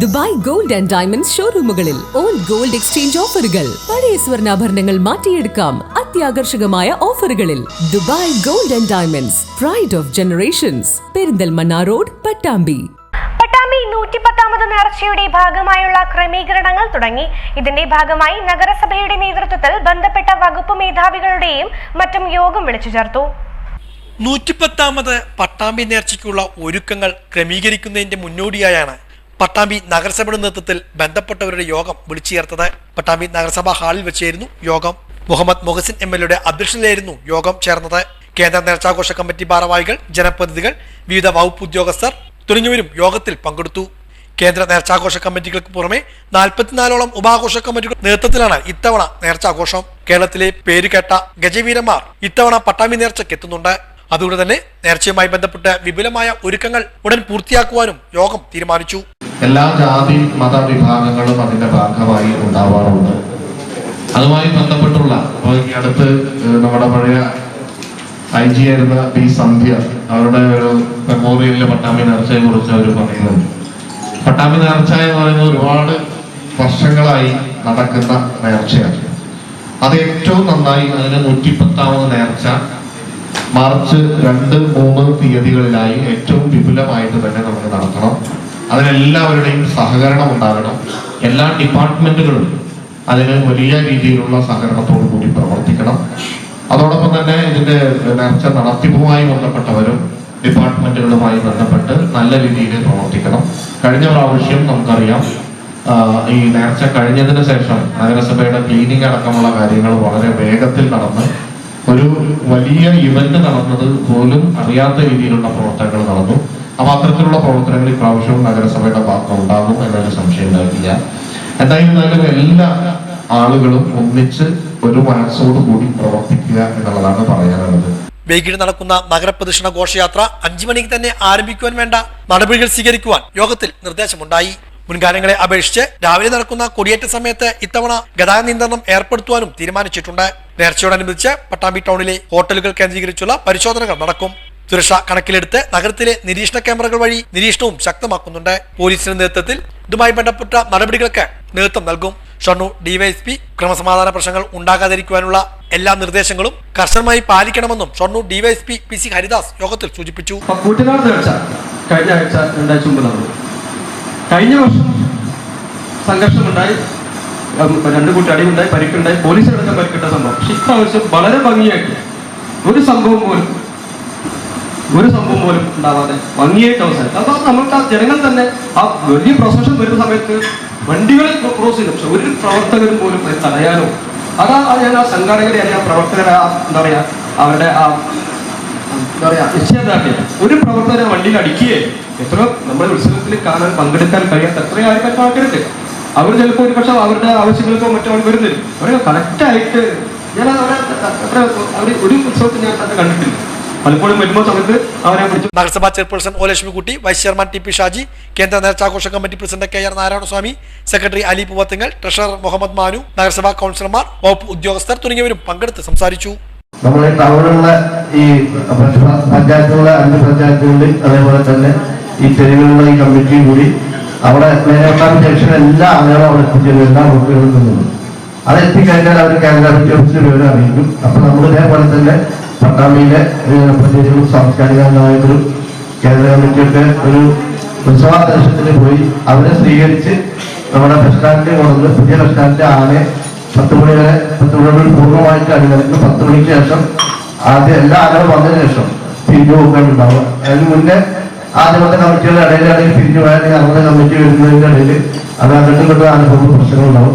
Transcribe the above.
Dubai gold and diamonds ഷോറൂമുകളിൽ old gold exchange ഓഫറുകൾ. പഴയ സ്വർണാഭരണങ്ങൾ മാറ്റിയെടുക്കാം അത്യാകർഷകമായ ഓഫറുകളിൽ. Dubai gold and diamonds pride of generations Perinthalmanna road Pattambi. Pattambi നൂറ്റിപ്പത്താമത് നേർച്ചയുടെ ഭാഗമായുള്ള ക്രമീകരണങ്ങൾ തുടങ്ങി. ഇതിന്റെ ഭാഗമായി നഗരസഭയുടെ നേതൃത്വത്തിൽ ബന്ധപ്പെട്ട വകുപ്പ് മേധാവികളുടെയും മറ്റും യോഗം വിളിച്ചു ചേർത്തു. നൂറ്റിപ്പത്താമത് പട്ടാമ്പി നേർച്ചയ്ക്കുള്ള ഒരുക്കങ്ങൾ ക്രമീകരിക്കുന്നതിന്റെ മുന്നോടിയായാണ് പട്ടാമ്പി നഗരസഭയുടെ നേതൃത്വത്തിൽ ബന്ധപ്പെട്ടവരുടെ യോഗം വിളിച്ചു ചേർത്തത് പട്ടാമ്പി നഗരസഭാ ഹാളിൽ വെച്ചായിരുന്നു യോഗം. മുഹമ്മദ് മുഹസിൻ എം എൽ എയുടെ യോഗം ചേർന്നത്. കേന്ദ്ര നേർച്ചാഘോഷ കമ്മിറ്റി ഭാരവാഹികൾ ജനപ്രതിനിധികൾ വിവിധ വകുപ്പ് ഉദ്യോഗസ്ഥർ തുടങ്ങിയവരും യോഗത്തിൽ പങ്കെടുത്തു. കേന്ദ്ര നേർച്ചാഘോഷ കമ്മിറ്റികൾക്ക് പുറമെ നാൽപ്പത്തിനാലോളം ഉപാഘോഷ കമ്മിറ്റികൾ നേതൃത്വത്തിലാണ് ഇത്തവണ നേർച്ചാഘോഷം. കേരളത്തിലെ പേരുകേട്ട ഗജവീരന്മാർ ഇത്തവണ പട്ടാമി നേർച്ചയ്ക്ക് എത്തുന്നുണ്ട്. അതുകൊണ്ട് തന്നെ നേർച്ചയുമായി ബന്ധപ്പെട്ട് വിപുലമായ ഒരുക്കങ്ങൾ ഉടൻ പൂർത്തിയാക്കുവാനും യോഗം തീരുമാനിച്ചു. എല്ലാ ജാതി മത വിഭാഗങ്ങളും അതിന്റെ ഭാഗമായി ഉണ്ടാവാറുണ്ട്. അതുമായി ബന്ധപ്പെട്ടുള്ള ഇപ്പോൾ ഈ അടുത്ത് നമ്മുടെ പഴയ ഐ ജി ആയിരുന്ന പി സന്ധ്യ അവരുടെ ഒരു മെമ്മോറിയലിലെ പട്ടാമ്പി നേർച്ചയെ കുറിച്ച് അവർ പറയുന്നുണ്ട്. പട്ടാമ്പി നേർച്ച എന്ന് പറയുന്നത് ഒരുപാട് വർഷങ്ങളായി നടക്കുന്ന നേർച്ചയാണ്. അത് ഏറ്റവും നന്നായി അതിന് നൂറ്റിപ്പത്താമത് നേർച്ച മാർച്ച് രണ്ട് മൂന്ന് തീയതികളിലായി ഏറ്റവും വിപുലമായിട്ട് തന്നെ നമുക്ക് നടത്തണം. അതിനെല്ലാവരുടെയും സഹകരണം ഉണ്ടാകണം. എല്ലാ ഡിപ്പാർട്ട്മെന്റുകളും അതിന് വലിയ രീതിയിലുള്ള സഹകരണത്തോടു കൂടി പ്രവർത്തിക്കണം. അതോടൊപ്പം തന്നെ ഇതിന്റെ നേർച്ച നടത്തിപ്പുമായി ബന്ധപ്പെട്ടവരും ഡിപ്പാർട്ട്മെന്റുകളുമായി ബന്ധപ്പെട്ട് നല്ല രീതിയിൽ പ്രവർത്തിക്കണം. കഴിഞ്ഞ പ്രാവശ്യം നമുക്കറിയാം ഈ നേർച്ച കഴിഞ്ഞതിന് ശേഷം നഗരസഭയുടെ ക്ലീനിങ് അടക്കമുള്ള കാര്യങ്ങൾ വളരെ വേഗത്തിൽ നടന്ന് ഒരു വലിയ ഇവന്റ് നടന്നത് പോലും അറിയാത്ത രീതിയിലുള്ള പ്രവർത്തനങ്ങൾ നടന്നു. അപ്പൊ അത്തരത്തിലുള്ള പ്രവർത്തനങ്ങൾ ഇപ്രാവശ്യവും നഗരസഭയുടെ ഭാഗത്ത് ഉണ്ടാകും എന്നൊരു സംശയം എന്തായാലും എന്തായിരുന്നാലും എല്ലാ ആളുകളും ഒന്നിച്ച് ഒരു മനസ്സോട് കൂടി പ്രവർത്തിക്കുക എന്നുള്ളതാണ് പറയാനുള്ളത്. വൈകിട്ട് നടക്കുന്ന നഗരപ്രദക്ഷിണ ഘോഷയാത്ര അഞ്ചു മണിക്ക് തന്നെ ആരംഭിക്കുവാൻ വേണ്ട. നടപടികൾ സ്വീകരിക്കുവാൻ യോഗത്തിൽ നിർദ്ദേശമുണ്ടായി. മുൻകാലങ്ങളെ അപേക്ഷിച്ച് രാവിലെ നടക്കുന്ന കൊടിയേറ്റ സമയത്ത് ഇത്തവണ ഗതാഗത നിയന്ത്രണം ഏർപ്പെടുത്തുവാനും തീരുമാനിച്ചിട്ടുണ്ട്. നേർച്ചയോടനുബന്ധിച്ച് പട്ടാമ്പി ടൗണിലെ ഹോട്ടലുകൾ കേന്ദ്രീകരിച്ചുള്ള പരിശോധനകൾ നടക്കും. സുരക്ഷ കണക്കിലെടുത്ത് നഗരത്തിലെ നിരീക്ഷണ ക്യാമറകൾ വഴി നിരീക്ഷണവും ശക്തമാക്കുന്നുണ്ട്. പോലീസിന്റെ നേതൃത്വത്തിൽ ഇതുമായി ബന്ധപ്പെട്ട നടപടികൾക്ക് നേതൃത്വം നൽകും. ഷണ്ണു ഡിവൈഎസ്പി ക്രമസമാധാന പ്രശ്നങ്ങൾ ഉണ്ടാകാതിരിക്കുവാനുള്ള എല്ലാ നിർദ്ദേശങ്ങളും കർശനമായി പാലിക്കണമെന്നും ഷണ്ണു ഡിവൈഎസ്പി പി സി ഹരിദാസ് യോഗത്തിൽ സൂചിപ്പിച്ചു. കഴിഞ്ഞ ആഴ്ച കഴിഞ്ഞ വർഷം സംഘർഷമുണ്ടായി. രണ്ട് കൂട്ടി അടിയുണ്ടായി പരിക്കുണ്ടായി. പോലീസിനടക്കം പരിക്കിട്ട സംഭവം. ഇപ്രാവശ്യം വളരെ ഭംഗിയാക്കി ഒരു സംഭവം പോലും ഒരു സംഭവം പോലും ഉണ്ടാവാതെ ഭംഗിയായിട്ട് അവസാനം അപ്പൊ നമ്മൾക്ക് ആ ജനങ്ങൾ തന്നെ ആ വലിയ പ്രൊസഷൻ വരുന്ന സമയത്ത് വണ്ടികളിൽ ക്രോസ് ചെയ്തു. പക്ഷെ ഒരു പ്രവർത്തകരും പോലും അത് തടയാനോ അതാ ഞാൻ ആ സംഘാടകരെ അല്ലെങ്കിൽ ആ പ്രവർത്തകരെ ആ എന്താ പറയാ അവരുടെ ആ എന്താ പറയാ നിശ്ചയദാർഢ്യം. ഒരു പ്രവർത്തകരെ വണ്ടിയിൽ അടിക്കുകയെ. എത്ര നമ്മുടെ ഉത്സവത്തിൽ കാണാൻ പങ്കെടുക്കാൻ കഴിയാത്ത എത്രയോ ആൾക്കാർ ആൾക്കാരുണ്ട് അവർ ചിലപ്പോൾ ഒരു പക്ഷേ അവരുടെ ആവശ്യങ്ങൾക്കോ മറ്റോ അവർ വരുന്നില്ല അവരെ കറക്റ്റായിട്ട് ഞാൻ അവരെ അവർ ഒരു ഉത്സവത്തിൽ ഞാൻ കണ്ടിട്ടില്ല. പലപ്പോഴും വരുമ്പോൾ സമയത്ത് അവരെ പിടിച്ച് നഗരസഭാ chairperson O Lakshmikutty vice chairman T P Shaji കേന്ദ്ര നേർച്ചാഘോഷ committee president K R Narayanaswamy secretary Ali Poovathingal treasurer Muhammad Manu നഗരസഭാ കൗൺസിലർമാർ വകുപ്പ് ഉദ്യോഗസ്ഥർ തുടങ്ങിയവരും പങ്കെടുത്ത് സംസാരിച്ചു. നമ്മുടെ ടൗണിലുള്ള ഈ പഞ്ച- പഞ്ചായത്തുകളിലെ അഞ്ച് പഞ്ചായത്തുകളിൽ അതേപോലെ തന്നെ ഈ തെരുവിലുള്ള ഈ കമ്മിറ്റി കൂടി അവിടെ മേലോട്ടാൻ ജംഗ്ഷൻ എല്ലാ ആളുകളും അവിടെ എത്തിച്ചേരും എല്ലാ വകുപ്പുകളിൽ നിന്നും അത് എത്തിക്കഴിഞ്ഞാൽ അവർ കേന്ദ്ര ഓഫീസിൽ വിവരം അറിയിക്കും. അപ്പൊ നമ്മൾ ഇതേപോലെ തന്നെ പട്ടാമ്പിയിലെ പ്രതിനിധികളും സാംസ്കാരിക നായകരും കേന്ദ്ര കമ്മിറ്റിയൊക്കെ ഒരു ഉത്സവാദർശത്തിന് പോയി അവരെ സ്വീകരിച്ച് നമ്മുടെ ബസ് സ്റ്റാൻഡിൽ കൊണ്ടുവന്ന് പുതിയ ബസ് സ്റ്റാൻഡിന്റെ ആകെ പത്ത് മണി വരെ പത്ത് മണി മുതൽ പൂർണമായിട്ട് അണിനിരക്കും പത്ത് മണിക്ക് ശേഷം ആദ്യം എല്ലാ ആനകളും വന്നതിന് ശേഷം പിരിഞ്ഞു പോകാൻ ഉണ്ടാവുക. അതിന് മുന്നേ ആദ്യമത്തെ കമ്മിറ്റികളുടെ ഇടയിലാണെങ്കിൽ പിരിഞ്ഞു പോയാൽ അറുപത് കമ്മിറ്റി വരുന്നതിന്റെ ഇടയിൽ അത് അങ്ങോട്ടും ഇങ്ങോട്ടും അനുഭവ പ്രശ്നങ്ങളുണ്ടാവും